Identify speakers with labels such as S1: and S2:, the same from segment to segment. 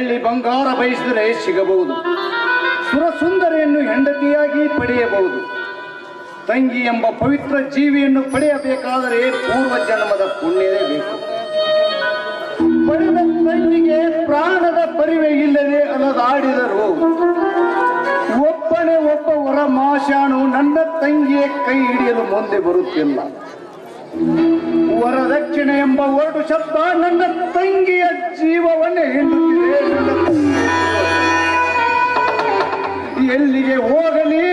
S1: ಬೆಳ್ಳಿ ಬಂಗಾರ ಬಯಸಿದರೆ ಸಿಗಬಹುದು. ಸುರಸುಂದರಿಯನ್ನು ಹೆಂಡತಿಯಾಗಿ ಪಡೆಯಬಹುದು. ತಂಗಿ ಎಂಬ ಪವಿತ್ರ ಜೀವಿಯನ್ನು ಪಡೆಯಬೇಕಾದರೆ ಪೂರ್ವ ಜನ್ಮದ ಪುಣ್ಯವೇ ಬೇಕು. ಪಡೆದ ತಂಗಿಗೆ ಪ್ರಾಣದ ಪರಿವೆ ಇಲ್ಲದೆ ಅಲದಾಡಿದರು. ಒಬ್ಬನೇ ಒಬ್ಬ ವರ ಮಾಶಾಣು ನನ್ನ ತಂಗಿಯ ಕೈ ಹಿಡಿಯಲು ಮುಂದೆ ಬರುತ್ತಿಲ್ಲ. ವರದಕ್ಷಿಣೆ ಎಂಬ ಒರಟು ಶಬ್ದ ನನ್ನ ತಂಗಿಯ ಜೀವವನ್ನೇ ಎಲ್ಲಿಗೆ ಹೋಗಲಿ?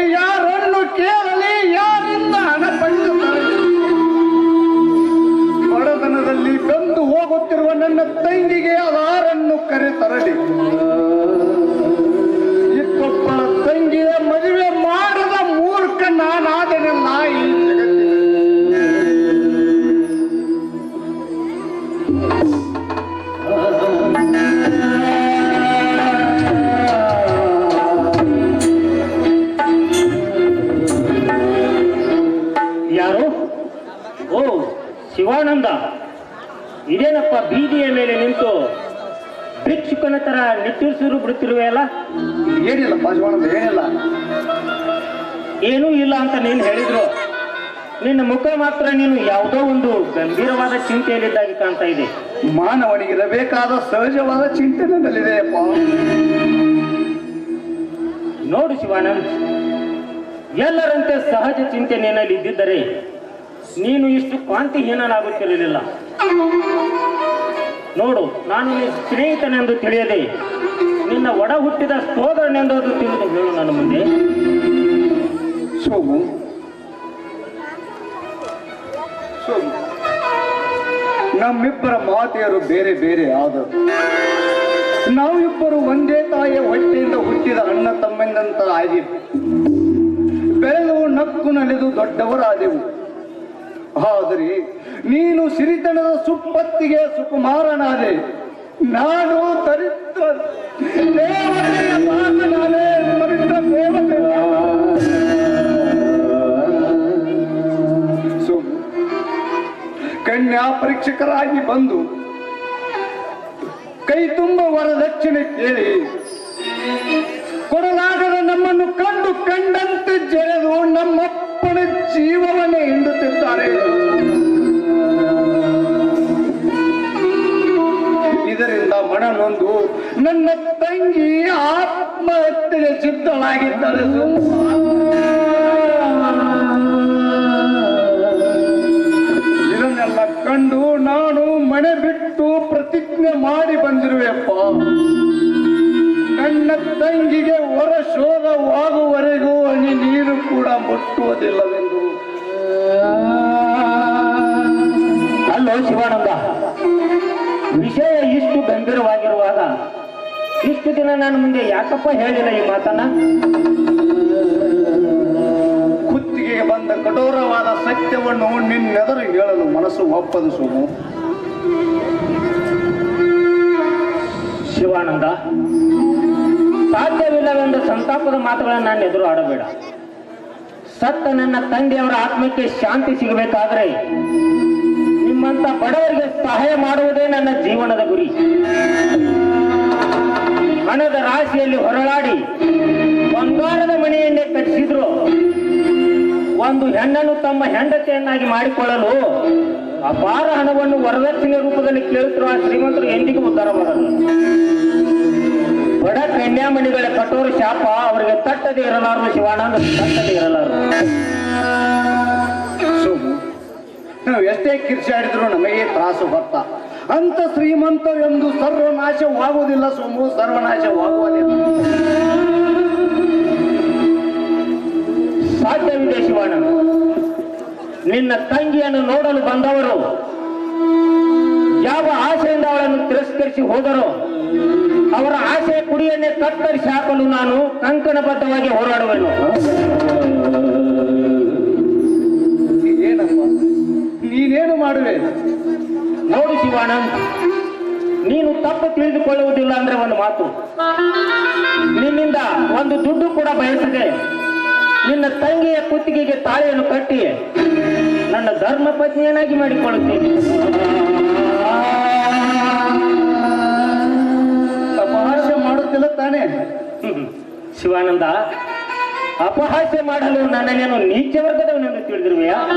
S2: ಇದೇನಪ್ಪ ಬೀದಿಯ ಮೇಲೆ ನಿಂತು ಭಿಕ್ಷುಕನ ತರ ನಿಟ್ಟುಸಿರು ಬಿಡುತ್ತಿರುವೆಯಲ್ಲ
S1: ಏನಿಲ್ಲ ಪಾಜವಾನಂದ ಏನಿಲ್ಲ.
S2: ಏನೂ ಇಲ್ಲ ಅಂತ ನೀನು ಹೇಳಿದ್ರು. ನಿನ್ನ ಮುಖ ಮಾತ್ರ ನೀನು ಯಾವುದೋ ಒಂದು ಗಂಭೀರವಾದ ಚಿಂತೆಯಲ್ಲಿದ್ದಾಗಿ ಕಾಣ್ತಾ ಇದೆ.
S1: ಮಾನವನಿಗಿರಬೇಕಾದ ಸಹಜವಾದ ಚಿಂತನೆಯಲ್ಲಿದೆಯಪ್ಪ
S2: ನೋಡು ಶಿವಾನಂದ್ ಎಲ್ಲರಂತೆ ಸಹಜ ಚಿಂತೆ ನಿನ್ನಲ್ಲಿ ಇದ್ದಿದ್ದರೆ ನೀನು ಇಷ್ಟು ಕಾಂತಿಹೀನನಾಗುತ್ತಿರಲಿಲ್ಲ ನೋಡು, ನಾನು ನಿನ್ನ ಸ್ನೇಹಿತನೆಂದು ತಿಳಿಯದೆ, ನಿನ್ನ ಒಡ ಹುಟ್ಟಿದ ಸೋದರನೆಂದು ತಿಳಿದು. ಹೇಳು ನನ್ನ ಮುಂದೆ.
S1: ಸೋಮು. ಸೋಮು. ನಮ್ಮಿಬ್ಬರ ಮಾತೆಯರು ಬೇರೆ ಬೇರೆ ಆದರು. ನಾವಿಬ್ಬರು ಒಂದೇ ತಾಯಿಯ ಹೊಟ್ಟೆಯಿಂದ ಹುಟ್ಟಿದ ಅಣ್ಣ ತಮ್ಮೆಂದಂತ ಆಗಿ ಬೆಳೆದು ನಕ್ಕು ನಲೆದು ದೊಡ್ಡವರಾದೆವು. ಆದರೆ ನೀನು ಸಿರಿತನದ ಸುಪ್ಪತ್ತಿಗೆ ಸುಕುಮಾರನಾದೆ. ನಾನು ದೇವತೆಯ ಕನ್ಯಾ ಪರೀಕ್ಷಕರಾಗಿ ಬಂದು ಕೈ ತುಂಬ ವರದಕ್ಷಿಣೆ ಕೇಳಿ, ಕೊಡಲಾಗದ ನಮ್ಮನ್ನು ಕಂಡು ಕಂಡಂತೆ ಜರೆದು ನಮ್ಮಪ್ಪನ ಜೀವವನ್ನೇ ಹಿಂಡುತ್ತಿದ್ದಾರೆ. ಇದರಿಂದ ಮನನೊಂದು ನನ್ನ ತಂಗಿ ಆತ್ಮಹತ್ಯೆಗೆ ಸಿದ್ಧಳಾಗಿದ್ದಾಳೆ. ಕೂಡ ಮುಟ್ಟುವುದಿಲ್ಲವೆಂದು
S2: ಅಲ್ಲೋ ಶಿವಾನಂದ, ವಿಷಯ ಇಷ್ಟು ಗಂಭೀರವಾಗಿರುವಾಗ ಇಷ್ಟು ದಿನ ನಾನು ಮುಂದೆ ಯಾಕಪ್ಪ ಹೇಳಿಲ್ಲ ಈ ಮಾತನ್ನ?
S1: ಕುತ್ತಿಗೆಗೆ ಬಂದ ಕಠೋರವಾದ ಸತ್ಯವನ್ನು ನಿನ್ನೆದರು ಹೇಳಲು ಮನಸ್ಸು ಒಪ್ಪದು
S2: ಶಿವಾನಂದ, ಸಾಧ್ಯವಿಲ್ಲವೆಂದು ಸಂತಾಪದ ಮಾತುಗಳನ್ನು ನಾನು ಎದುರು ಆಡಬೇಡ. ಸತ್ತ ನನ್ನ ತಂದೆಯವರ ಆತ್ಮಕ್ಕೆ ಶಾಂತಿ ಸಿಗಬೇಕಾದ್ರೆ ನಿಮ್ಮಂತ ಬಡವರಿಗೆ ಸಹಾಯ ಮಾಡುವುದೇ ನನ್ನ ಜೀವನದ ಗುರಿ. ಹಣದ ರಾಶಿಯಲ್ಲಿ ಹೊರಳಾಡಿ ಬಂಗಾರದ ಮನೆಯನ್ನೇ ಕಟ್ಟಿಸಿದ್ರು. ಒಂದು ಹೆಣ್ಣನ್ನು ತಮ್ಮ ಹೆಂಡತಿಯನ್ನಾಗಿ ಮಾಡಿಕೊಳ್ಳಲು ಅಪಾರ ಹಣವನ್ನು ವರದಕ್ಷಿಣೆ ರೂಪದಲ್ಲಿ ಕೇಳುತ್ತಿರುವ ಶ್ರೀಮಂತರು ಎಂದಿಗೂ ಉದ್ಧಾರ ಮಾಡಲು ಬಡ ಕನ್ಯಾಮಣಿಗಳ ಕಠೋರ ಶಾಪ ಅವರಿಗೆ ತಟ್ಟದೆ ಇರಲಾರದು ಶಿವಾನಂದ ತಟ್ಟದೆ ಇರಲಾರದು.
S1: ಸೋಮು ನಾವು ಎಷ್ಟೇ ಕಿರ್ಚಾಡಿದ್ರು ನಮಗೆ ತ್ರಾಸು ಭಕ್ತ ಅಂತ ಶ್ರೀಮಂತರೆಂದು ಸರ್ವನಾಶವಾಗುವುದಿಲ್ಲ ಸೋಮು ಸರ್ವನಾಶವಾಗುವುದಿಲ್ಲ.
S2: ಸಾಧ್ಯವಿದೆ ಶಿವಾನಂದ. ನಿನ್ನ ತಂಗಿಯನ್ನು ನೋಡಲು ಬಂದವರು ಯಾವ ಆಸೆಯಿಂದ ಅವಳನ್ನು ತಿರಸ್ಕರಿಸಿ ಹೋದರೋ ಅವರ ಆಸೆ ಕುಡಿಯನ್ನೇ ಕತ್ತರಿಸಿ ಹಾಕಲು ನಾನು ಕಂಕಣಬದ್ಧವಾಗಿ ಹೋರಾಡುವೆನು.
S1: ನೀನೇನು ಮಾಡುವೆ?
S2: ನೋಡು ಶಿವಾನಂದ್ ನೀನು ತಪ್ಪು ತಿಳಿದುಕೊಳ್ಳುವುದಿಲ್ಲ ಅಂದ್ರೆ ಒಂದು ಮಾತು. ನಿನ್ನಿಂದ ಒಂದು ದುಡ್ಡು ಕೂಡ ಬಯಸದೆ ನಿನ್ನ ತಂಗಿಯ ಕುತ್ತಿಗೆಗೆ ತಾಳೆಯನ್ನು ಕಟ್ಟಿ ನನ್ನ ಧರ್ಮ ಪತ್ನಿಯನ್ನಾಗಿ ಮಾಡಿಕೊಳ್ಳುತ್ತೇನೆ. ಹ್ಮ್. ಶಿವಾನಂದ, ಅಪಹಾಸ್ಯ ಮಾಡಲು ನನ್ನನ್ನೇನು ನೀಚ ವರ್ಗದವನೆಂದು ತಿಳಿದಿರುವೆಯಾ?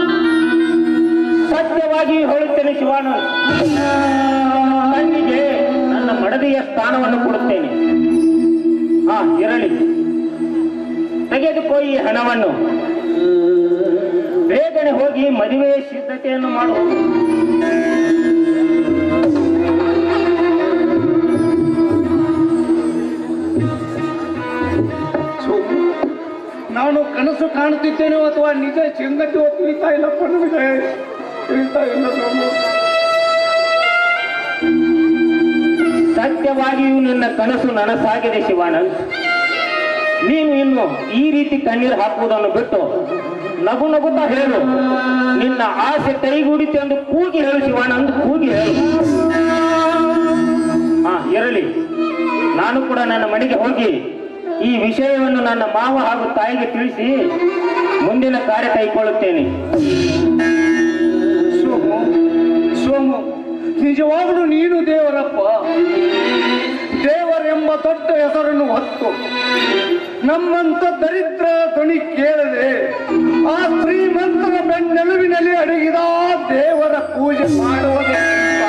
S2: ಸತ್ಯವಾಗಿ ಹೇಳುತ್ತೇನೆ ಶಿವಾನಂದ ಕಣ್ಣಿಗೆ ನನ್ನ ಮಡದಿಯ ಸ್ಥಾನವನ್ನು ಕೊಡುತ್ತೇನೆ. ಹಾ ಇರಲಿ. ತೆಗೆದುಕೋ ಈ ಹಣವನ್ನು. ಬೇಗನೆ ಹೋಗಿ ಮದುವೆ ಸಿದ್ಧತೆಯನ್ನು ಮಾಡು.
S1: ನಾನು ಕನಸು ಕಾಣುತ್ತಿದ್ದೇನೆ ಅಥವಾ ನಿಜ ಸಂಗತಿ ತಿಳಿತಾ ಇಲ್ಲಪ್ಪ ನಮಗೆ? ತಿಳಿತಾ ಇಲ್ಲ
S2: ಸತ್ಯವಾಗಿಯೂ ನಿನ್ನ ಕನಸು ನನಸಾಗಿದೆ ಶಿವಾನಂದ್. ನೀನು ಇನ್ನು ಈ ರೀತಿ ಕಣ್ಣೀರು ಹಾಕುವುದನ್ನು ಬಿಟ್ಟು ನಗು ನಗುತ್ತಾ ಹೇಳು. ನಿನ್ನ ಆಸೆ ಕೈಗೂಡಿತು ಎಂದು ಕೂಗಿ ಹೇಳು ಶಿವಾನಂದ್, ಕೂಗಿ ಹೇಳು. ಹಾ ಇರಲಿ. ನಾನು ಕೂಡ ನನ್ನ ಮನೆಗೆ ಹೋಗಿ ಈ ವಿಷಯವನ್ನು ನನ್ನ ಮಾವ ಹಾಗೂ ತಾಯಿಗೆ ತಿಳಿಸಿ ಮುಂದಿನ ಕಾರ್ಯ ಕೈಗೊಳ್ಳುತ್ತೇನೆ.
S1: ಸೋಮು ಸೋಮು, ನಿಜವಾಗಲೂ ನೀನು ದೇವರಪ್ಪ. ದೇವರೆಂಬ ದೊಡ್ಡ ಹೆಸರನ್ನು ಹೊತ್ತು ನಮ್ಮಂತ ದರಿದ್ರ ಧ್ವನಿ ಕೇಳದೆ ಆ ಶ್ರೀಮಂತನ ಬೆನ್ನೆಲುವಿನಲ್ಲಿ ಅಡಗಿದ ದೇವರ ಪೂಜೆ ಮಾಡುವುದರಿಂದ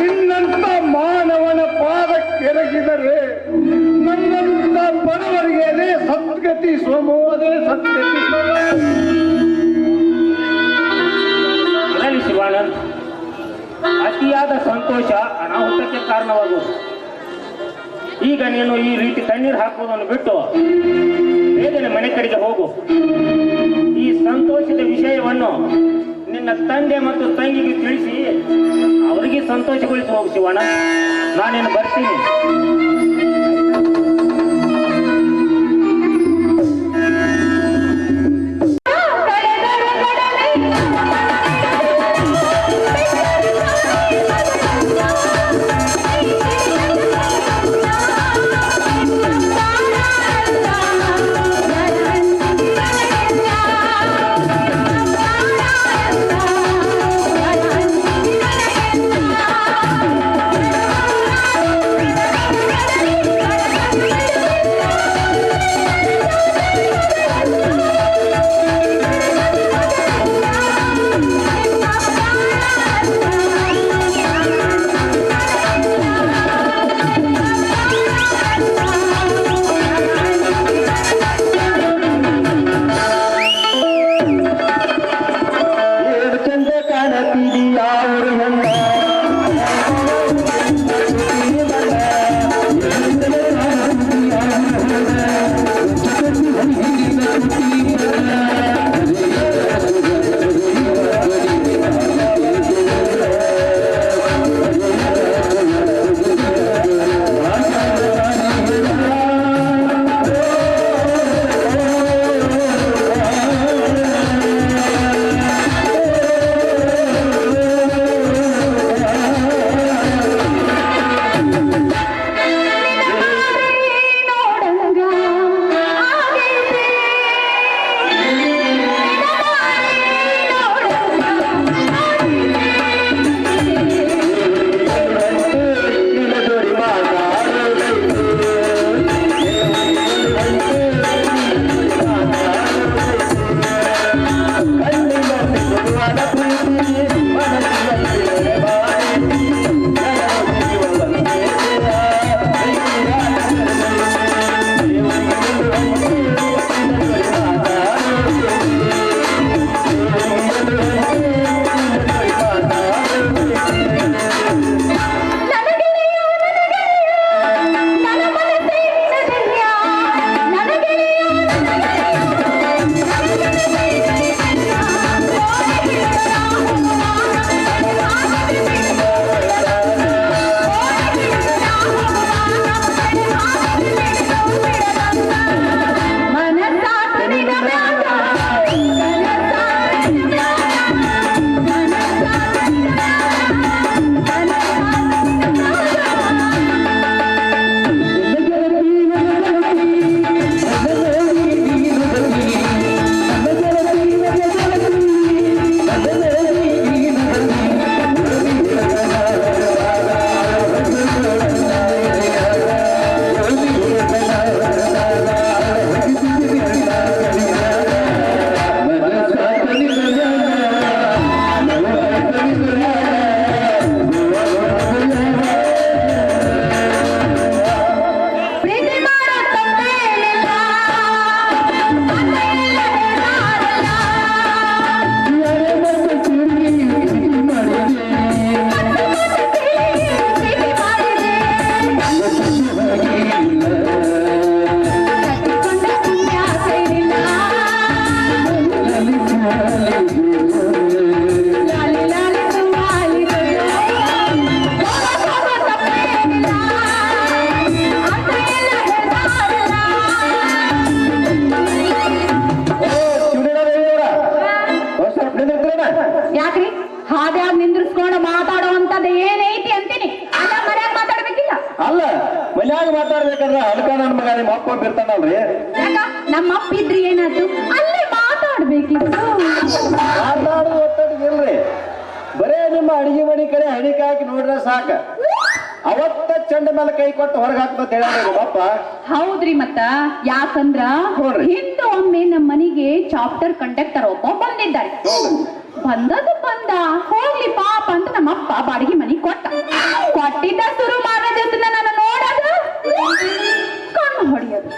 S1: ನಿನ್ನಂತ ಮಾನವನ ಪಾದ ಕೆರಗಿದರೆ ಬಡವರಿಗೆ ಸದ್ಗತಿ ಸೋಮೋದೇ ಸದ್ಗತಿ
S2: ಅತಿಯಾದ ಸಂತೋಷ ಅನಾಹುತಕ್ಕೆ ಕಾರಣವಾಗುವುದು. ಈಗ ನೀನು ಈ ರೀತಿ ತಣ್ಣೀರು ಹಾಕುವುದನ್ನು ಬಿಟ್ಟು ಬೇಗನೆ ಮನೆ ಕಡೆಗೆ ಹೋಗು. ಈ ಸಂತೋಷದ ವಿಷಯವನ್ನು ನಿನ್ನ ತಂದೆ ಮತ್ತು ತಂಗಿಗೆ ತಿಳಿಸಿ, ಅವರಿಗೆ ಸಂತೋಷಗೊಳಿಸಿ ಹೋಗು ಶಿವಣ್ಣ ನಾನೇನು ಬರ್ತೀನಿ? ಯಾಕ್ರಿ? ಹಾದ್ಯಾಗ ನಿಂದ್ರಿಸ್ಕೊಂಡು ಮಾತಾಡುವಂತದ್ದು ಏನೈತಿ ಅಂತೀನಿ. ಮಾತಾಡ್ಬೇಕಿಲ್ಲ?
S3: ಅಲ್ಲ ಮನ್ಯಾಗ ಮಾತಾಡ್ಬೇಕಂದ್ರ ಅದಕ್ಕ ನನ್ ಮಗ ನಿಮ್ಮ ಅಪ್ಪ ಬಿರ್ತಾನಲ್ರಿ
S4: ಯಾಕ? ನಮ್ಮ ಅಪ್ಪ ಇದ್ರಿ ಏನಾದ್ರು ಅಲ್ಲೇ ಮಾತಾಡ್ಬೇಕಿತ್ತು.
S3: ಮಾತಾಡೋದು ಇಲ್ರಿ. ಬರೇ ನಿಮ್ಮ ಅಡಿಗೆ ಮನೆ ಕಡೆ ಹಣಿಕಾಕಿ ನೋಡ್ರೆ ಸಾಕ. ಅವತ್ತ ಚಂಡ ಮೇಲೆ ಕೈ ಕೊಟ್ಟು ಹೊರಗೆ ಹಾಕ್ಬೇಕು ಹೇಳ್ರಿ ನಿಮ್ಮಪ್ಪ
S4: ಹೌದ್ರಿ ಮತ್ತ? ಯಾಕಂದ್ರ ಹಿಂದ ಒಮ್ಮೆ ನಮ್ಮ ಮನೆಗೆ ಚಾಪ್ಟರ್ ಕಂಡಕ್ಟರ್ ಒಬ್ಬ ಬಂದಿದ್ದಾರೆ. ಬಂದದ್ದು ಬಂದ. ಹೋಗ್ಲಿ ಪಾಪ ಅಂತ ನಮ್ಮಪ್ಪ ಬಾಡಿಗೆ ಮನಿ ಕೊಟ್ಟ. ಕೊಟ್ಟಿದ್ದ ಶುರು ಮಾಡೋದನ್ನ ನಾನು ನೋಡೋದು. ಕಣ್ಣು ಹೊಡಿಯೋದು.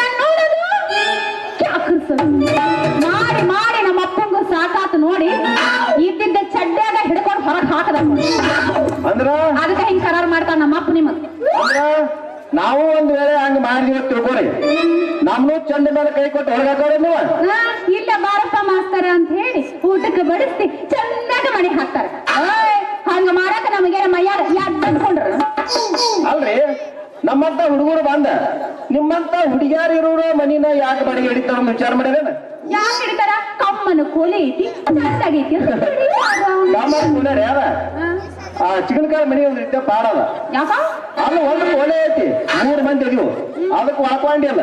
S4: ನಾನು ನೋಡೋದು. ಕ್ಯಾಕರ್ಸೋದು ಮಾಡಿ ಮಾಡಿ ಸಾಕಾತು ನೋಡಿ. ಇದ್ದಿದ್ದ ಚಡ್ಡಾಗ ಹಿಡ್ಕೊಂಡು ಹೊರಗೆ ಹಾಕದ
S3: ಅಂದ್ರ?
S4: ಅದಕ್ಕೆ ಹಿಂಗ್ ಕರಾರ್ ಮಾಡ್ತಾನ ನಮ್ಮ ಅಪ್ಪ ನಿಮಗ್.
S3: ಅಂದ್ರ? ನಾವು ಒಂದ್ ವೇಳೆ ಹಂಗ ಮಾಡಿದ್ವಿ ತಿಳ್ಕೊರಿ ನಮ್ನು ಚಂದ ಮೇಲೆ ಕೈ ಕೊಟ್ಟು ಹೊರಗಾಕೋರಿ ನೀವು.
S4: ಹಾ, ಇಲ್ಲ ಬಾರಪ್ಪ ಮಾಸ್ತರ ಅಂತ ಹೇಳಿ ಊಟಕ್ಕೆ ಬಡಿಸ್ತಿ ಚಂದಾಗ ಮಾಡಿ ಹಾಕ್ತಾರ. ಹಂಗ ಮಾಡಾಕ ನಮಗೆ ಮೈಯಾರ ಯಾಕೆ ಬಂದ್ಕೊಂಡ್ರ
S3: ಅಲ್ರಿ? ನಮ್ಮಂತ ಹುಡುಗರು ಬಂದ. ನಿಮ್ಮಂತ ಹುಡುಗಿಯಾರು ಇರೋರು ಮನಿನ ಯಾಕೆ ಬಾಡಿಗೆ ಹಿಡಿತಾರ ಅಂತ ವಿಚಾರ ಮಾಡಿದೇನ
S4: ಯಾಕೆ ಹಿಡಿತಾರ? ಕಮ್ಮನ ಕೋಲೆ ಐತಿ ಅಂತ
S3: ಕೂಲರ್ ಯಾರ?
S4: ಆ,
S3: ಚಿಕನ್ಕಾಯಿ ಮನಿ ಒಂದ್ ರೀತಿಯ ಪಾಡದ
S4: ಯಾಕ?
S3: ಅಲ್ಲಿ ಒಂದು ಕೋಲೆ ಐತಿ ಮೂರು ಮಂದಿ ಇದೀವು. ಅದಕ್ಕೆ ಒಳಕೊಂಡಿಲ್ಲ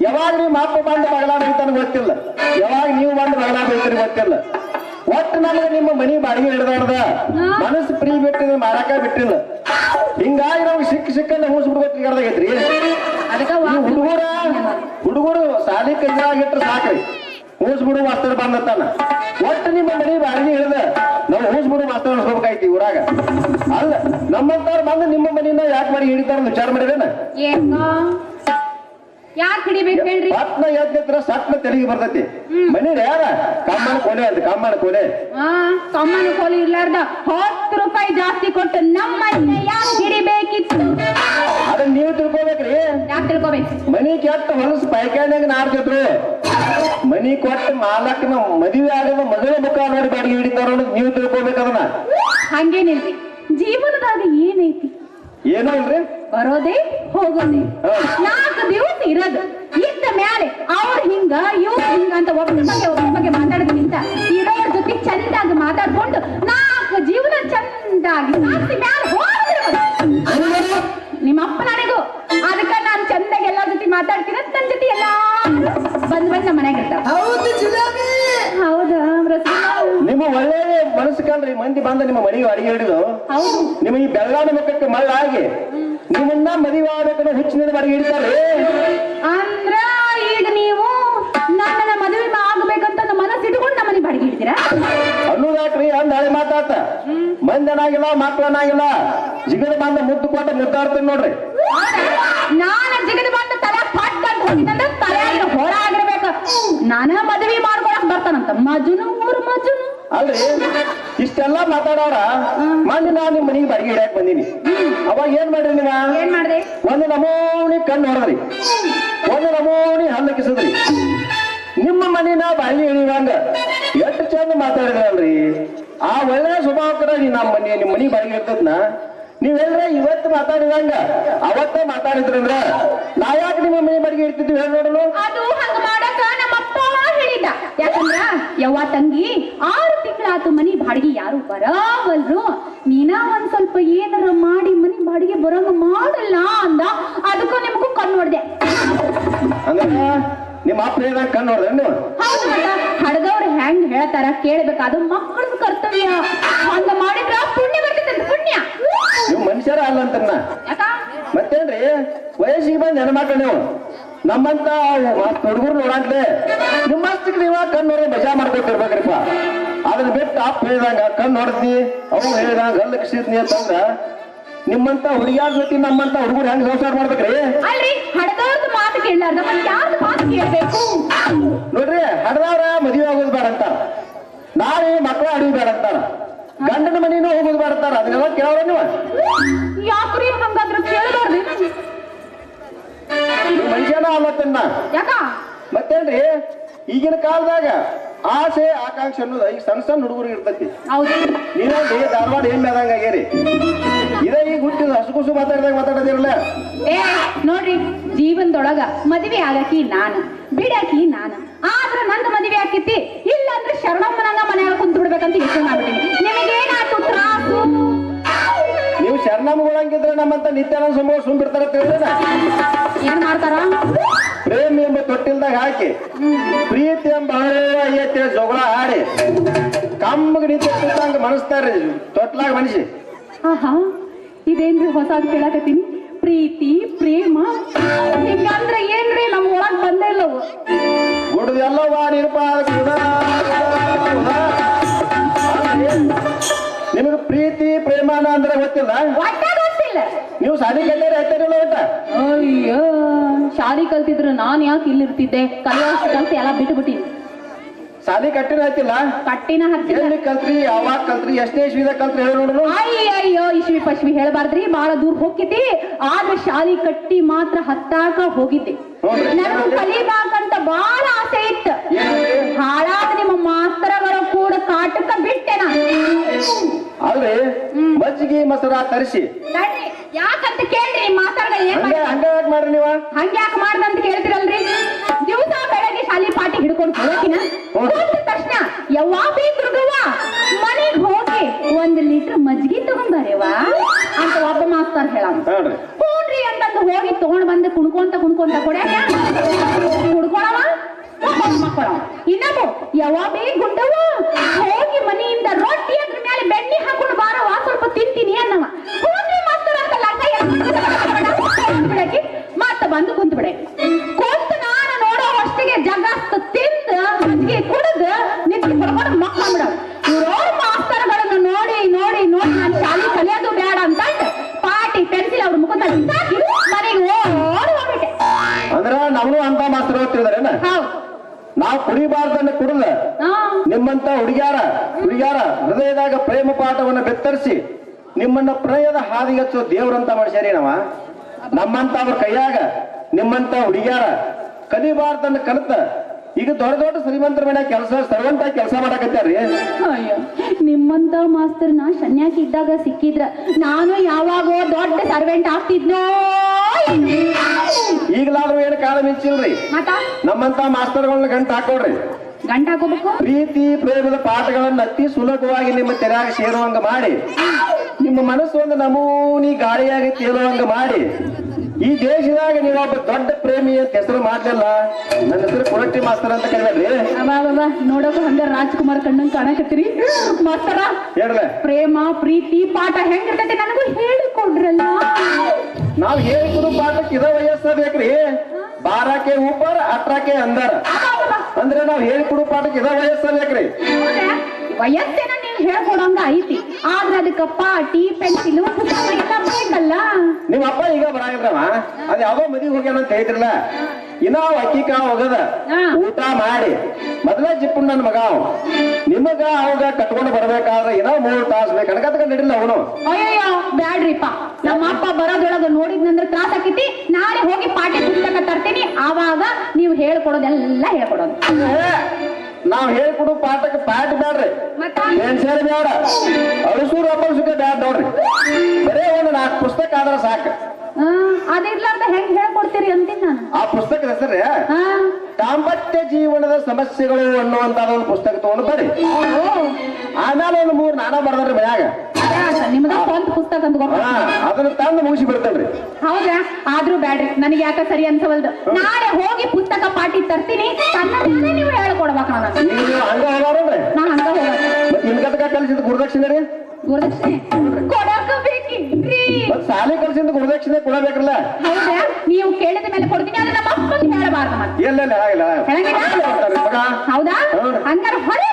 S3: ಯಾವಾಗ ನೀವು ಮಾಪ ಬಂದು ಬೈತಾನ ಗೊತ್ತಿಲ್ಲ. ಯಾವಾಗ ನೀವು ಬಂದು ಬಗಲಾಡ್ತೀರಿ ಗೊತ್ತಿಲ್ಲ. ಒಟ್ಟು ನಮಗೆ ನಿಮ್ಮ ಮನಿ ಬಾಡಿಗೆ ಹಿಡ್ದಾಡ್ದ. ಮನಸ್ಸು ಫ್ರೀ ಬಿಟ್ಟಿದ್ರೆ ಮಾರಾಕ ಬಿಟ್ಟಿಲ್ಲ. ಹಿಂಗಾಗಿ ನಾವು ಸಿಕ್ಕ ಸಿಕ್ಕಂದ ಹೂಸ್ ಬಿಡ್ಬೇಕು
S4: ಅದಕ್ಕ
S3: ಈ
S4: ವಾ-
S3: ಹುಡುಗರ ಹುಡುಗರು ಸಾಲಿ ಕೈಯಾಗಿಟ್ರೆ ಸಾಕ್ರಿ. ಹೂಸ್ ಬಿಡು ಮಾಸ್ತರ್ ಬಂದತ್ತಾನ ಒಟ್ಟು ನಿಮ್ಮ ಮನೆ ಬಾಡಿಗೆ ಹೇಳ್ದ ನಾವು ಹೂಸ್ ಬಿಡು ಮಾಸ್ತರ್ ಹೋಗ್ಬೇಕಾಯ್ತಿ ಊರಾಗ. ಅಲ್ಲ ನಮ್ಮಂತವ್ರು ಬಂದು ನಿಮ್ಮ ಮನಿನ ಯಾಕೆ ಮಾಡಿ ಹಿಡಿತಾರ ವಿಚಾರ ಮಾಡಿದೇನ
S4: ಯಾಕೆ ಹಿಡಿಬೇಕು ಹೇಳ್ರಿ?
S3: ಸಟ್ನ ಎದ್ದಿದ್ರ ತೆಲಿಗೆ ಬರ್ತೈತಿ. ಮನಿ ಯಾರ? ಕಮ್ಮನ ಕೊಲೆ ಅಂತ ಕಮ್ಮನ ಕೊಲೆ.
S4: ಆ ಕಮ್ಮನ ಕೊಲೆ ಇರ್ಲಾರ್ದ. ಹತ್ತು ರೂಪಾಯಿ ಜಾಸ್ತಿ ಕೊಟ್ಟು ನಮ್ಮ ಯಾಕೆ ಹಿಡಿಬೇಕಿತ್ತು?
S3: ಅದನ್ನ ನೀವು ತಿಳ್ಕೊಬೇಕ್ರಿ.
S4: ಯಾಕೆ ತಿಳ್ಕೊಬೇಕು?
S3: ಮನಿ ಕೆಟ್ಟ ಹೊಲಸು ಪೈಕಾನ್ಯಾಗ ನಾಡ್ತಿದ್ರು ಮನಿ ಕೊಟ್ಟ ಮಾಲಕ್ನ ಮದುವೆ ಆಗದ ಮೊದಲ ಮುಖ ನೋಡಿ ಬಾಡಿಗೆ ಹಿಡಿತಾರ ನೀವು ತಿಳ್ಕೊಬೇಕು ಅದನ್ನ
S4: ಹಂಗೇನಿಲ್ರಿ. ಜೀವನದಾಗ ಏನೈತಿ?
S3: ಏನೋ ಇಲ್ರಿ
S4: ಬರೋದೇ ಹೋಗೋದೇ. ನಾಲ್ಕು ದಿವಸ ಇರೋದು. ಇದ್ದ ಮ್ಯಾಲೆ ಅವ್ರ ಹಿಂಗ ಇವ್ರ ಹಿಂಗ ಅಂತ ಒಬ್ಬರ ಬಗ್ಗೆ ಒಬ್ಬರ ಬಗ್ಗೆ ಮಾತಾಡೋದ್ಕಿಂತ ಇರೋರ್ ಜೊತೆ ಚಂದಾಗಿ ಮಾತಾಡ್ಕೊಂಡು ನಾಲ್ಕು ಜೀವನ ಚಂದಾಗಿ ಸಾಕ್ಸಿ ಮ್ಯಾಲ ಹೋದ್ರೆ ನಿಮ್ಮ ಅಪ್ಪ ನನಗೂ. ಅದಕ್ಕ ನಾನ್ ಚಂದಾಗಿ ಎಲ್ಲಾರ ಜೊತೆ ಮಾತಾಡ್ತೀನಿ ನನ್ನ ನನ್ ಜೊತೆ ಎಲ್ಲಾ ಬಂದ್ ಬಂದ್ ನಮ್ಮ ಮನ್ಯಾಗ ಇರ್ತಾವ
S3: ಕಂಡ್ರಿ ಮಂದಿ ಬಂದ ನಿಮ್ಮ ಮನೆಗೆ ಅಡಿಗೆ ಹಿಡಿದು ಈ ಬೆಳ್ಳಾನ ಮುಖಕ್ಕೆ ಮಳ್ಳಾಗಿ ನಿಮ್ಮನ್ನ ಮದುವೆ ಹೆಚ್ಚಿನ ಬಾಡಿಗೆ ಹಿಡಿತಾರೆ.
S4: ಅಂದ್ರ ಈಗ ನೀವು ನನ್ನ ಮದುವೆ ಆಗ್ಬೇಕಂತ ಮನಸ್ಸು ಇಟ್ಕೊಂಡು ನಮ್ಮನೆ ಬಾಡಿಗೆ ಇಡ್ತೀರಾ
S3: ಅನ್ನೋದಾಕ್ರಿ ಅಂದ್ ಹಳೆ ಮಾತಾಡ್ತ ಮಂದನಾಗಿಲ್ಲ ಮಕ್ಕಳನ್ನಾಗಿಲ್ಲ ಜಿಗದ ಬಂದ ಮುದ್ದು ಕೊಟ್ಟ ಮುದ್ದಾಡ್ತೀನಿ ನೋಡ್ರಿ.
S4: ನಾನ ಜಿಗದ ಬಂದ ತಲೆ ಪಟ್ ಅಂತ ಹೋಗಿದ್ದಂದ್ರೆ ತಲೆ ಹೊರ ಆಗಿರ್ಬೇಕು. ನಾನ ಮದುವೆ ಮಾಡ್ಕೊಳಕ್ ಬರ್ತಾನಂತ. ಮಜುನು ಊರ್ ಮಜುನು
S3: ಅಲ್ರಿ? ಇಷ್ಟೆಲ್ಲ ಮಾತಾಡೋರ ಮೊನ್ನೆ ನಾ ನಿಮ್ ಮನೆಗೆ ಬಾಡಿಗೆ ಹಿಡಿಯಕ್ ಬಂದೀನಿ. ಅವಾಗ ಏನ್ ಮಾಡ್ರಿ ನೀವ?
S4: ಏನ್ ಮಾಡ್ದೆ
S3: ಒಂದು ನಮೂನಿ ಕಣ್ಣು ಹೊಡೆದ್ರಿ ಒಂದು ನಮೋಣಿ ಹಲ್ಲು ಕಿಸದ್ರಿ. ನಿಮ್ಮ ಮನಿನ ಬಾಯಿ ಹಿಡಿಯುವಂಗ ಎಷ್ಟು ಚಂದ ಮಾತಾಡಿದ್ರಲ್ರಿ? ಆ ಒಳ್ಳೆ ಸ್ವಭಾವಕ್ಕರ ನೀ ನಮ್ಮ ಮನೆ ನಿಮ್ಮ ಮನಿ ಬಾಡಿಗೆ ಇರ್ತದ್ನ ನೀವೆಲ್ಲ ಇವತ್ತು ಮಾತಾಡಿದಂಗ ಅವತ್ತ ಮಾತಾಡಿದ್ರಂದ್ರ ನಾ ಯಾಕೆ ನಿಮ್ಮ ಮನೆ ಬಾಡಿಗೆ ಇರ್ತಿದ್ವಿ ಹೇಳಿ ನೋಡಲು?
S4: ಯಾಕಂದ್ರ ಯವ್ವ ತಂಗಿ ಆರು ತಿಂಗಳಾತು ಮನಿ ಬಾಡಿಗೆ ಯಾರು ಬರವಲ್ರು. ನೀನ ಒಂದ್ ಸ್ವಲ್ಪ ಏನಾರ ಮಾಡಿ ಮನಿ ಬಾಡಿಗೆ ಬರಂಗ ಮಾಡಲ್ಲ ಅಂದ ಅದಕ್ಕೂ ನಿಮಗೂ ಕಣ್ಣು
S3: ನೋಡ್ದೆ ನಿಮ್ಮ ಅಪ್ಪ ಹೇಳಿದಾಗ ಕಣ್ಣು
S4: ಹೌದು ಹಡದವ್ರು ಹೆಂಗ್ ಹೇಳ್ತಾರ ಕೇಳ್ಬೇಕ ಅದು ಮಕ್ಕಳ ಕರ್ತವ್ಯ. ಹಂಗ ಮಾಡಿದ್ರ ಪುಣ್ಯ ಬರ್ತೈತೆ ಪುಣ್ಯ.
S3: ನೀವು ಮನುಷ್ಯರ ಅಲ್ಲ
S4: ಅಂತ
S3: ಮತ್ತೇನ್ರಿ? ವಯಸ್ಸಿಗೆ ಬಂದ್ ಹೆಣ್ಮಕ್ಳು ನೀವು. ನಮ್ಮಂತ ಹುಡುಗರು ನೋಡಂತೆ ನಿಮ್ಮಷ್ಟಕ್ಕೆ ನೀವ ಕಣ್ಣು ನೋಡಿ ಮಜಾ ಮಾಡ್ಕೊತಿರ್ಬೇಕ್ರಿಪ್ಪ. ಅದನ್ನ ಬಿಟ್ಟು ಅಪ್ಪ ಹೇಳಿದಂಗ ಕಣ್ಣು ನೋಡ್ತಿ ಅವು ಹೇಳಿದಂಗ ಅಲ್ಲಿ ಕಿಸಿದ್ನಿ ಅಂತಂದ್ರ ನಿಮ್ಮಂತ ಹುಡುಗಿಯಾರ ಜೊತೆ ನಮ್ಮಂತ ಹುಡುಗರು ಹೆಂಗ್ ಸಂಸಾರ ಮಾಡ್ಬೇಕ್ರಿ? ನೋಡ್ರಿ ಹಡದವ್ರ ಮದುವೆ ಆಗೋದು ಬೇಡ ಅಂತಾರ. ನಾಳೆ ಮಕ್ಕಳು ಅಡಿಗೆ ಬೇಡ ಅಂತಾರ. ಗಂಡನ ಮನೇನೂ ಹೋಗೋದು ಬೇಡ ಅಂತಾರ. ಅದನ್ನೆಲ್ಲ ಕೇಳೋರ ನೀವು?
S4: ಯಾಕ್ರಿ ಹಂಗಾದ್ರೆ ಕೇಳಬಾರ್ದು
S3: ಮನುಷ್ಯನ ಮತ್ತೇನ್ರಿ? ಈಗಿನ ಕಾಲದಾಗ ಆಸೆ ಆಕಾಂಕ್ಷೆ ಅನ್ನೋದು ಈಗ ಸಣ್ಣ ಸಣ್ಣ ಹುಡುಗರಿಗೆ ಇರ್ತೈತಿ.
S4: ಹೌದು.
S3: ನೀವೇನ್ರಿ ಧಾರವಾಡ ಏನ್ ಮೇದಂಗ ಆಗ್ಯಾರಿ? ಇದೇ ಈಗ ಹುಟ್ಟಿದ ಹಸುಗುಸು ಮಾತಾಡಿದಾಗ ಮಾತಾಡೋದಿರಲ್ಲ?
S4: ಏ ನೋಡ್ರಿ ಜೀವನದೊಳಗ ಮದುವೆ ಆಗಕಿ ನಾನು ಬಿಡಾಕಿ ನಾನು. ಆದ್ರ ನಂದು ಮದುವೆ ಆಕೈತಿ ಇಲ್ಲ ಅಂದ್ರೆ ಶರಣಮ್ಮನಂಗ ಮನೆಯಾಗ ಕುಂತ್ ಬಿಡ್ಬೇಕಂತ ಯೋಚನೆ ಮಾಡ್ಬಿಟ್ಟಿನಿ ನಿಮಗೇನಾಯ್ತು ತ್ರಾಸು?
S3: ನೀವು ಶರಣ ನಮ್ಮಂತ ನಿತ್ಯಾನಂದ ಸ್ವಾಮಿಗಳು ಸುಮ್ ಬಿಡ್ತಾರ ತಿಳಿದ
S4: ಏನ್ ಮಾಡ್ತಾರ?
S3: ಪ್ರೇಮ್ ಎಂಬ ತೊಟ್ಟಿಲ್ದಾಗ ಹಾಕಿ ಪ್ರೀತಿ ಎಂಬ ಐತೆ ಜೊಗಳ ಆಡಿ ಕಮ್ಮಗ್ ನಿಂತ ಮನಸ್ತಾರ ತೊಟ್ಲಾಗ ಮನುಷ್ಯ
S4: ಆಹಾ ಇದೇನ್ರಿ ಹೊಸದ್ ಕೇಳಾಕತ್ತೀನಿ? ಪ್ರೀತಿ ಪ್ರೇಮ. ಹಿಂಗಂದ್ರೆ ಏನ್ರಿ ನಮ್ ಒಳಗ್ ಬಂದೇ ಇಲ್ಲವು
S3: ಗುಡ್ದೆಲ್ಲವಾ ನಿರ್ಪಾದ ನಿಮಗೆ ಪ್ರೀತಿ ಪ್ರೇಮಾನ ಅಂದ್ರೆ ಗೊತ್ತಿಲ್ಲ?
S4: ಒಟ್ಟ ಗೊತ್ತಿಲ್ಲ.
S3: ನೀವು ಶಾಲಿ ಕಲ್ತಿದ್ರೆ ಒಟ್ಟ?
S4: ಅಯ್ಯೋ ಶಾಲಿ ಕಲ್ತಿದ್ರು ನಾನ್ ಯಾಕೆ ಇಲ್ಲಿರ್ತಿದ್ದೆ? ಕಲಿಯೋಷ್ಟು ಕಲ್ತಿ ಎಲ್ಲ ಬಿಟ್ಟು ಬಿಟ್ಟಿ
S3: ಸಾಲಿ ಕಟ್ಟಿನ ಹತ್ತಿಲ್ಲ?
S4: ಕಟ್ಟಿನ ಹತ್ತಿರ
S3: ಎಲ್ಲಿ ಕಲ್ತ್ರಿ ಯಾವಾಗ ಕಲ್ತ್ರಿ ಎಷ್ಟೇ ಇಸ್ವಿದಾಗ ಕಲ್ತ್ರಿ ಹೇಳಿ
S4: ಅಯ್ಯಯ್ಯೋ ಇಶ್ವಿ ಪಶ್ವಿ ಹೇಳಬಾರ್ದ್ರಿ ಬಹಳ ದೂರ ಹೋಗಿದ್ದಿ ಆದ್ರೆ ಶಾಲಿ ಕಟ್ಟಿ ಮಾತ್ರ ಹತ್ತಾಕ ಹೋಗಿದ್ದೆ.
S3: ಕಲಿಬಾಕಂತ
S4: ನನಗೂ ಕಲಿಬೇಕಂತ ಬಹಳ ಆಸೆ ಇತ್ತು? ಹಾಳಾದ ನಿಮ್ಮ ಮಾಸ್ತರಗಳ ಕೂಡ ಬಿಟ್ಟೆನಾ
S3: ಅಲ್ರಿ ಮಜ್ಜಿಗೆ ಮೊಸರ ತರಿಸಿ.
S4: ತಡ್ರಿ, ಯಾಕಂತ ಕೇಳ್ರಿ ಮಾತಾಡ್ದ ಏನ್
S3: ಹಂಗ? ಹಂಗ ಯಾಕೆ ಮಾಡ್ರಿ ನೀವ?
S4: ಹಂಗ್ಯಾಕ್ ಮಾಡ್ದಂತ ಕೇಳ್ತಿರಲ್ರಿ? ದಿವಸ ಬೆಳಗ್ಗೆ ಶಾಲಿ ಪಾಟಿ ಹಿಡ್ಕೊಂಡು ಹೋಗಿನ ತಕ್ಷಣ ಯವ್ವಾ ದುರ್ಗವ್ವ ಮನೆಗ್ ಹೋಗಿ ಒಂದ್ ಲೀಟರ್ ಮಜ್ಜಿಗೆ ತಗೊಂಬಾರೆವಾ ಅಂತ ಒಬ್ಬ ಮಾಸ್ತಾರ್ ಹೇಳ
S3: ನೋಡ್ರಿ
S4: ಹ್ಞೂನ್ರಿ ಅಂತಂದು ಹೋಗಿ ತಗೊಂಡ್ ಬಂದು ಕುಣ್ಕೊಂತ ಕುಣ್ಕೊಂತ ಕೊಡ್ಯಾಕ? ಕುಡ್ಕೊಳವ ಮಕ್ಕಳ ಇನ್ನೊಬ್ಬ ಯಾವಾಗ ಗುಡ್ಡವ ಹೋಗಿ
S3: 验了嘛。ಹಚ್ಚೋ ದೇವ್ರಂತ ಮಾಡ್ಸ್ಯಾರಿ ನಾವ. ನಮ್ಮಂತ ಅವ್ರ ಕೈಯಾಗ ನಿಮ್ಮಂತ ಹುಡುಗಿಯಾರ ಕಲಿಬಾರ್ದನ್ನ ಕಲಿತ ಈಗ ದೊಡ್ಡ ದೊಡ್ಡ ಶ್ರೀಮಂತರ ಮನೆ ಕೆಲಸ ಸರ್ವಂತ ಕೆಲಸ ಮಾಡಕತ್ಯಾರ್ರಿ?
S4: ನಿಮ್ಮಂತ ಮಾಸ್ತರ್ ನಾ ಸನ್ಯಾಸಿ ಇದ್ದಾಗ ಸಿಕ್ಕಿದ್ರ ನಾನು ಯಾವಾಗೋ ದೊಡ್ಡ ಸರ್ವೆಂಟ್ ಆಗ್ತಿದ್ನೋ
S3: ಈಗಲಾದ್ರೂ ಏನು ಕಾಲ ಮಿಂಚಿಲ್ರಿ? ನಮ್ಮಂತ ಮಾಸ್ತರ್ಗಳನ್ನ ಗಂಟು ಹಾಕೊಡ್ರಿ.
S4: ಗಂಟ ಹಾಕೋಬೇಕು
S3: ಪ್ರೀತಿ ಪ್ರೇಮದ ಪಾಠಗಳನ್ನ ಅತಿ ಸುಲಭವಾಗಿ ನಿಮ್ಮ ತೆರೆಯಾಗ ಸೇರುವಂಗ ಮಾಡಿ. ನಿಮ್ಮ ಮನಸ್ಸು ಒಂದು ನಮೂನಿ ಗಾಳಿಯಾಗಿ ತೇಲುವಂಗ ಮಾಡಿ. ಈ ದೇಶದಾಗ ನೀವೊಬ್ಬ ದೊಡ್ಡ ಪ್ರೇಮಿ ಅಂತ ಹೆಸರು ಮಾಡ್ಲಿಲ್ಲ. ನನ್ನ ಹೆಸರು ಪುರಟ್ಟಿ ಮಾಸ್ತರ್ ಅಂತ ಕರೀರಿ
S4: ನೋಡೋದು ನೋಡೋಕು ಹಂಗ ರಾಜ್ಕುಮಾರ್ ಕಣ್ಣಂಗ್ ಕಾಣಕತ್ತೀರಿ. ಮಾಸ್ತರ
S3: ಹೇಳ
S4: ಪ್ರೇಮ ಪ್ರೀತಿ ಪಾಠ ಹೆಂಗಿರ್ತೈತೆ ನನಗೂ ಹೇಳಿಕೊಡ್ರಲ್ಲ.
S3: ನಾವ್ ಹೇಳಿಕೊಡು ಪಾಠಕ್ಕೆ ಇದ ವಯಸ್ಸ ಬೇಕ್ರಿ. ಬಾರಕ್ಕೆ ಊಪರ್ ಅಟ್ರಾಕೆ ಅಂದರ ಅಂದ್ರೆ ನಾವ್ ಹೇಳಿಕೊಡು ಪಾಠಕ್ಕೆ ಇದ ವಯಸ್ಸ ಬೇಕ್ರಿ
S4: ಹೌದಾ? ವಯಸ್ಸೇನ ನೀವು ಹೇಳ್ಕೊಡಂಗ ಐತಿ. ಆದ್ರೆ ಅದಕ್ಕ ಪಾಟಿ ಪೆನ್ಸಿಲ್ ಪುಸ್ತಕ ಎಲ್ಲ ಬೇಕಲ್ಲ.
S3: ನಿಮ್ಮ ಅಪ್ಪ ಈಗ ಬರಾಗಿದ್ರವ? ಅದ್ ಯಾವ್ದೋ ಮದಿಗೆ ಹೋಗ್ಯಾನ ಅಂತ ಹೇಳಿದ್ರಲ್ಲ? ಇನ್ನ ಅವ್ ಅಕ್ಕಿ ಕಾಳು ಹೋಗದ
S4: ಹಾ.
S3: ಊಟ ಮಾಡಿ. ಮೊದಲ ಜಿಪ್ಪು ನನ್ನ ಮಗ ಅವ ನಿಮಗ ಅವಾಗ ಕಟ್ಕೊಂಡು ಬರ್ಬೇಕಾದ್ರೆ ಏನೋ ಮೂರು ತಾಸು ಬೇಕು. ಅನ್ಕತ್ಕ ನಡಿಲ್ಲ ಅವನು.
S4: ಅಯ್ಯಯ್ಯೋ ಬ್ಯಾಡ್ರಿಪ್ಪ. ನಮ್ಮ ಅಪ್ಪ ಬರೋದೊಳಗ ನೋಡಿದ್ನಂದ್ರೆ ತ್ರಾಸ ಆಕೈತಿ. ನಾಳೆ ಹೋಗಿ ಪಾಠ್ಯ ಪುಸ್ತಕ ತರ್ತೀನಿ. ಆವಾಗ ನೀವು ಹೇಳ್ಕೊಡೋದೆಲ್ಲ ಹೇಳ್ಕೊಡೋದು.
S3: ನಾವ್ ಹೇಳ್ಕೊಡು ಪಾಠಕ್ಕೆ ಪಾಠ ಬ್ಯಾಡ್ರಿ. ಪೆನ್ಸಿಲ್ ಬ್ಯಾಡ. ಅಳಸೂರು ಅಪ್ಪಳಿಸುತ್ತೆ ಬ್ಯಾಡ ನೋಡ್ರಿ. ಬರೇ ಒಂದು ನಾಲ್ಕು ಪುಸ್ತಕ ಆದ್ರೆ ಸಾಕು.
S4: ಅದಿರ್ಲಾರ್ದ ಹೆಂಗ್ ಹೇಳ್ಕೊಡ್ತೀರಿ ಅಂತೀನಿ ನಾನು.
S3: ಆ ಪುಸ್ತಕದ ಹೆಸರೇ? ದಾಂಪತ್ಯ ಜೀವನದ ಸಮಸ್ಯೆಗಳು ಅನ್ನುವಂತ ಒಂದು ಪುಸ್ತಕ ತಗೊಂಡು ಬರ್ರಿ ಆಮೇಲೆ ಒಂದು ಮೂರು ನಾನ ಬರ್ದ್ರಿ ಮನ್ಯಾಗ.
S4: ನಿಮ್ದ ಸ್ವಂತ ಪುಸ್ತಕ ಅಂತ
S3: ಹಾ ಅದನ್ನ ತಂದು ಮುಗಿಸಿ ಬಿಡ್ತೇನ್ರಿ.
S4: ಹೌದಾ? ಆದ್ರೂ ಬ್ಯಾಡ್ರಿ ನನಗೆ ಯಾಕ ಸರಿ ಅನ್ಸವಲ್ದು. ನಾಳೆ ಹೋಗಿ ಪುಸ್ತಕ ಪಾಟಿ ತರ್ತೀನಿ ತನ್ನ ನೀವು ಹೇಳ್ಕೊಡ್ಬೇಕು
S3: ಹಂಗ ಹೋಗೋರ್ರಿ
S4: ನಾ ಹಂಗ ಹೋಗ
S3: ಮತ್ ಇನ್ಕತ್ಕ ಕಲಿಸಿದ ಗುರುದಕ್ಷಿಣೆ ರೀ?
S4: ಗುರುದಕ್ಷಿಣೆ. ಕೊಡಕ ಬೇಕಿದ್ರಿ
S3: ಸಾಲಿ ಕಲ್ಸಿಂದ ಗುರುದಕ್ಷಿಣೆ ಕೊಡಬೇಕಲ್ಲ
S4: ಹೌದಾ? ನೀವು ಕೇಳಿದ ಮೇಲೆ ಕೊಡ್ತೀನಿ ಆದ್ರೆ ನಮ್ಮ ಅಪ್ಪಂಗೆ ಹೇಳಬಾರ್ದು ಮತ್ತೆ.
S3: ಎಲ್ಲೆಲ್ಲ ಆಗಿಲ್ಲ
S4: ಹೇಳಂಗಿಲ್ಲ?
S3: ಮಗ
S4: ಹೌದಾ? ಹಂಗಾರೆ ಹೊರೆ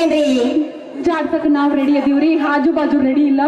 S5: ಜಾಡಿಸ್ತೀರೇನ್ರಿ
S3: ಜಾಡ್ಸಕ್ ನಾವ್ ರೆಡಿ ಅದೀವ್ರಿ. ಆಜು ಬಾಜು ರೆಡಿ ಇಲ್ಲ.